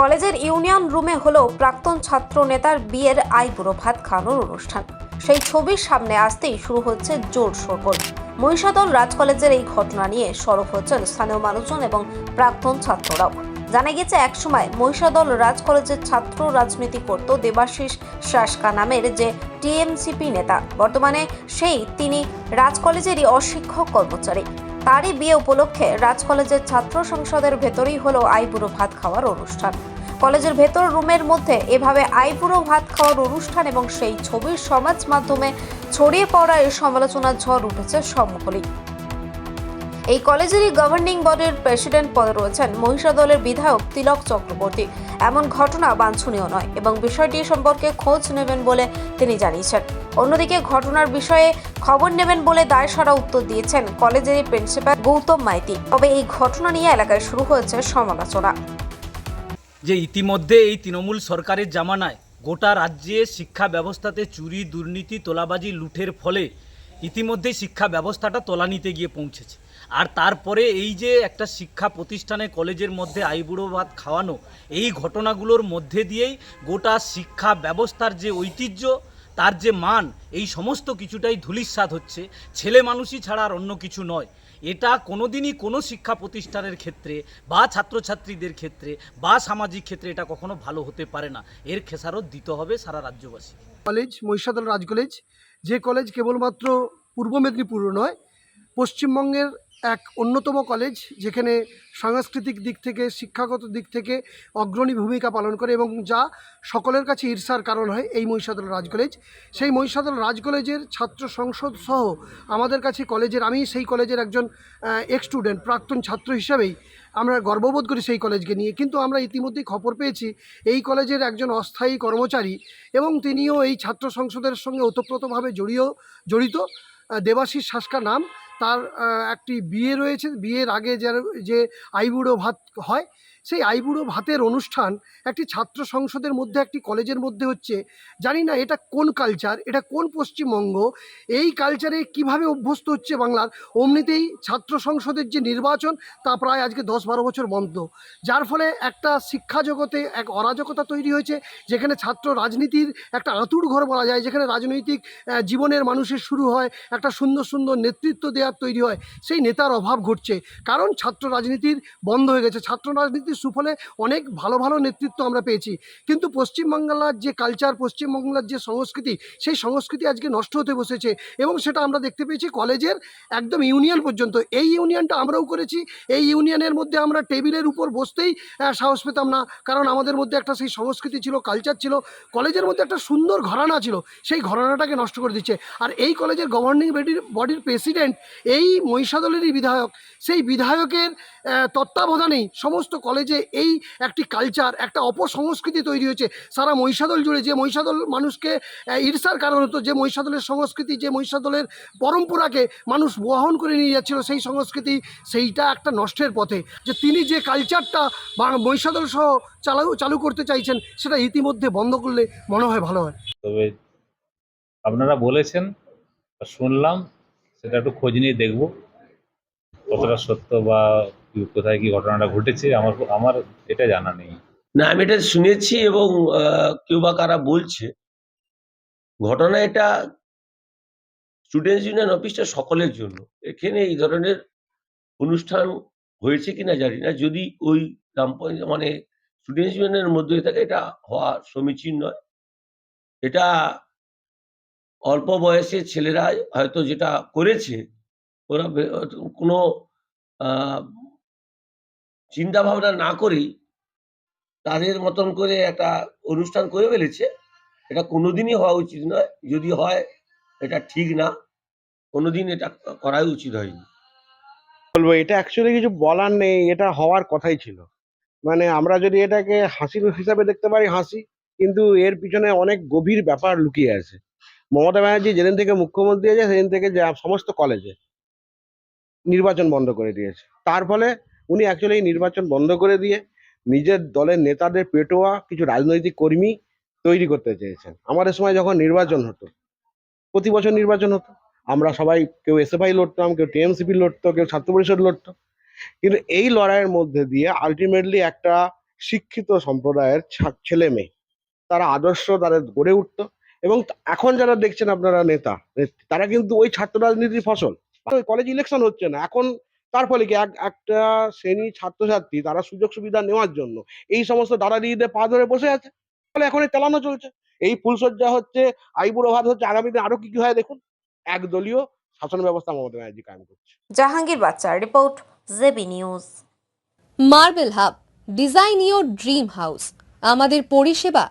কলেজের ইউনিয়ন রুমে হলো প্রাক্তন ছাত্র নেতার বিয়ের আইবুড়ো ভাত খাওয়ানোর অনুষ্ঠান। সেই ছবির সামনে আসতেই শুরু হচ্ছে জোর শোরগোল। মহিষাদল রাজ কলেজের এই ঘটনা নিয়ে সরব হচ্ছেন স্থানীয় মানুষজন এবং প্রাক্তন ছাত্ররাও। জানা গেছে একসময় মহিষাদল রাজ কলেজের ছাত্র রাজনীতি করত দেবাশিস শাসকা নামের যে টিএমসিপি নেতা। বর্তমানে সেই তিনি রাজ কলেজেরই অশিক্ষক কর্মচারী। তারই বিয়ে উপলক্ষে রাজ কলেজের ছাত্র সংসদের ভেতরেই হলো আইবুড়ো ভাত খাওয়ার অনুষ্ঠান। কলেজের ভেতর রুমের মধ্যে এভাবে আইবুড়ো ভাত খাওয়ার অনুষ্ঠান এবং সেই ছবির সমাজ মাধ্যমে ছড়িয়ে পড়া এই সমালোচনার ঝড় উঠেছে সম্মুখলি এই কলেজেরই গভর্নিং বডির প্রেসিডেন্ট পদে রয়েছেন মহিষা দলের বিধায়ক তিলক চক্রবর্তী। এমন ঘটনা বাঞ্ছনীয় নয় এবং বিষয়টি সম্পর্কে খোঁজ নেবেন বলে তিনি জানিয়েছেন। অন্যদিকে ঘটনার বিষয়ে খবর নেবেন বলে দায়সারা উত্তর দিয়েছেন কলেজের প্রিন্সিপাল গৌতম মাইতি। তবে এই ঘটনা নিয়ে এলাকায় শুরু হয়েছে সমালোচনা। যে ইতিমধ্যে এই তৃণমূল সরকারের জামানায় গোটা রাজ্যে শিক্ষা ব্যবস্থাতে চুরি, দুর্নীতি, তোলাবাজি লুঠের ফলে ইতিমধ্যে শিক্ষা ব্যবস্থাটা তলানিতে গিয়ে পৌঁছেছে। আর তারপরে এই যে একটা শিক্ষা প্রতিষ্ঠানে কলেজের মধ্যে আইবুড়ো ভাত খাওয়ানো, এই ঘটনাগুলোর মধ্যে দিয়েই গোটা শিক্ষা ব্যবস্থার যে ঐতিহ্য তার যে মান, এই সমস্ত কিছুটাই ধূলিস্বাদ হচ্ছে। ছেলে মানুষই ছাড়া আর অন্য কিছু নয়। এটা কোনোদিনই কোনো শিক্ষা প্রতিষ্ঠানের ক্ষেত্রে বা ছাত্রছাত্রীদের ক্ষেত্রে বা সামাজিক ক্ষেত্রে এটা কখনো ভালো হতে পারে না। এর খেসারত দিতে হবে সারা রাজ্যবাসী কলেজ, মহিষাদল রাজ কলেজ, যে কলেজ কেবলমাত্র পূর্ব মেদিনীপুর নয়, পশ্চিমবঙ্গের এক অন্যতম কলেজ যেখানে সাংস্কৃতিক দিক থেকে, শিক্ষাগত দিক থেকে অগ্রণী ভূমিকা পালন করে এবং যা সকলের কাছে ঈর্ষার কারণ হয় এই মহিষাদল রাজ কলেজ সেই মহিষাদল রাজ কলেজের ছাত্র সংসদ সহ আমাদের কাছে কলেজের আমি সেই কলেজের একজন এক্স স্টুডেন্ট প্রাক্তন ছাত্র হিসাবেই আমরা গর্ববোধ করি সেই কলেজকে নিয়ে। কিন্তু আমরা ইতিমধ্যেই খবর পেয়েছি, এই কলেজের একজন অস্থায়ী কর্মচারী এবং তিনিও এই ছাত্র সংসদের সঙ্গে ওতপ্রোতভাবে জড়িয়ে, জড়িত দেবাশিস শাসকা নাম। তার একটি বিয়ে রয়েছে। বিয়ের আগে যার, যে আইবুড়ো ভাত হয়, সেই আইবুড়ো ভাতের অনুষ্ঠান একটি ছাত্র সংসদের মধ্যে, একটি কলেজের মধ্যে হচ্ছে। জানি না এটা কোন কালচার এটা কোন পশ্চিমবঙ্গ, এই কালচারে কীভাবে অভ্যস্ত হচ্ছে বাংলার? অমনিতেই ছাত্র সংসদের যে নির্বাচন, তা প্রায় আজকে দশ বারো বছর বন্ধ। যার ফলে একটা শিক্ষা জগতে এক অরাজকতা তৈরি হয়েছে, যেখানে ছাত্র রাজনীতির একটা আঁতুড় ঘর বলা যায়, যেখানে রাজনৈতিক জীবনের মানুষের শুরু হয়, একটা সুন্দর সুন্দর নেতৃত্ব দেওয়ার তৈরি হয়, সেই নেতার অভাব ঘটছে। কারণ ছাত্র রাজনীতির বন্ধ হয়ে গেছে। ছাত্র রাজনীতির সুফলে অনেক ভালো ভালো নেতৃত্ব আমরা পেয়েছি। কিন্তু পশ্চিমবাংলার যে কালচার পশ্চিমবাংলার যে সংস্কৃতি, সেই সংস্কৃতি আজকে নষ্ট হতে বসেছে এবং সেটা আমরা দেখতে পেয়েছি কলেজের একদম ইউনিয়ন পর্যন্ত। এই ইউনিয়নটা আমরাও করেছি। এই ইউনিয়নের মধ্যে আমরা টেবিলের উপর বসতেই সাহস পেতাম না। কারণ আমাদের মধ্যে একটা সেই সংস্কৃতি ছিল কালচার ছিল। কলেজের মধ্যে একটা সুন্দর ঘরানা ছিল। সেই ঘরানাটাকে নষ্ট করে দিচ্ছে। আর এই কলেজের গভর্নিং বডির বডির প্রেসিডেন্ট এই মহিষাদলেরই বিধায়ক। সেই বিধায়কের তত্ত্বাবধানেই সমস্ত কলেজে এই একটি কালচার একটা অপসংস্কৃতি তৈরি হয়েছে। সারা মহিষাদল জুড়ে যে মহিষাদল মানুষকে ঈর্ষার কারণ হতো, যে মহিষাদলের সংস্কৃতি, যে মহিষাদলের পরম্পরাকে মানুষ বহন করে নিয়ে যাচ্ছিল, সেই সংস্কৃতি সেইটা একটা নষ্টের পথে। যে তিনি যে কালচারটা মহিষাদল সহ চালু চালু করতে চাইছেন, সেটা ইতিমধ্যে বন্ধ করলে মনে হয় ভালো হয়। তবে আপনারা বলেছেন, শুনলাম সেটা একটু খোঁজ নিয়ে দেখব। কতটা সত্য বা কোথায় কি ঘটনাটা ঘটেছে, আমার আমার এটা জানা নেই। না, আমি এটা শুনেছি এবং কেউ বা কারা বলছে। ঘটনা এটা স্টুডেন্টস ইউনিয়ন অফিসটা সকলের জন্য। এখানে এই ধরনের অনুষ্ঠান হয়েছে কিনা জানি না। যদি ওই পঞ্চায়েত মানে স্টুডেন্টস ইউনিয়নের মধ্যে থাকে, এটা হওয়া সমীচীন নয়। এটা অল্প বয়সে ছেলেরা হয়তো যেটা করেছে, ওরা কোনো চিন্তা ভাবনা না করেই তাদের মতন করে একটা অনুষ্ঠান করে ফেলেছে। এটা কোনোদিনই হওয়া উচিত নয়। যদি হয়, এটা ঠিক না, কোনোদিন এটা করাই উচিত হয়নি। বলব, এটা অ্যাকচুয়ালি কিছু বলার নেই, এটা হওয়ার কথাই ছিল। মানে আমরা যদি এটাকে হাসির হিসাবে দেখতে পারি হাসি, কিন্তু এর পিছনে অনেক গভীর ব্যাপার লুকিয়ে আছে। মমতা ব্যানার্জি যেদিন থেকে মুখ্যমন্ত্রী হয়েছে, সেদিন থেকে যা সমস্ত কলেজে নির্বাচন বন্ধ করে দিয়েছে। তার ফলে উনি অ্যাকচুয়ালি নির্বাচন বন্ধ করে দিয়ে নিজের দলের নেতাদের পেটোয়া, কিছু রাজনৈতিক কর্মী তৈরি করতে চেয়েছেন। আমাদের সময় যখন নির্বাচন হতো, প্রতি বছর নির্বাচন হতো, আমরা সবাই কেউ এসএফআই লড়তাম, কেউ টিএমসিপি লড়তো, কেউ ছাত্র পরিষদ লড়তো। কিন্তু এই লড়াইয়ের মধ্যে দিয়ে আলটিমেটলি একটা শিক্ষিত সম্প্রদায়ের ছেলে মেয়ে, তারা আদর্শ তাদের গড়ে উঠতো। এবং এখন যারা দেখছেন আপনারা নেতা তারা কিন্তু ওই ছাত্র রাজনীতির ফসল। কলেজ ইলেকশন হচ্ছে না। এখন তার ফলে কি? এক- একটা শ্রেণি ছাত্রছাত্রী তারা সুযোগ সুবিধা নেওয়ার জন্য এই সমস্ত দাদাদিদিদের পা ধরে বসে আছে। ফলে এখন চালানো চলছে। এই ফুলসজ্জা হচ্ছে আইবুড়ো ভাত হচ্ছে আগামী দিনে আরও কি কি হয় দেখুন। একদলীয় শাসন ব্যবস্থা মমতা ব্যানার্জি কায়েম করছে। জাহাঙ্গীর বাচ্চা report JB news. Marble hub design your dream house. আমাদের পরিষেবা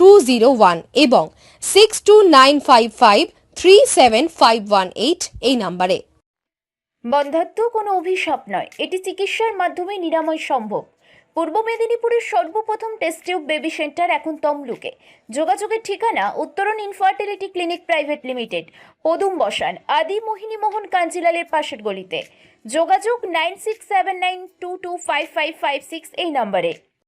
two zero one এবং six two nine five five three seven five one eight এই নাম্বারে। বন্ধাত্ম কোনো অভিশাপ নয়, এটি চিকিৎসার মাধ্যমে নিরাময় সম্ভব। পূর্ব মেদিনীপুরের সর্বপ্রথম টেস্ট টিউব বেবি সেন্টার এখন তমলুকে। যোগাযোগের ঠিকানা উত্তরণ ইনফার্টিলিটি ক্লিনিক প্রাইভেট লিমিটেড পদুম বসান, আদি মোহিনী মোহন কাঞ্জিলালের পাশের গলিতে। যোগাযোগ nine six seven nine two two five five five six এই নম্বরে।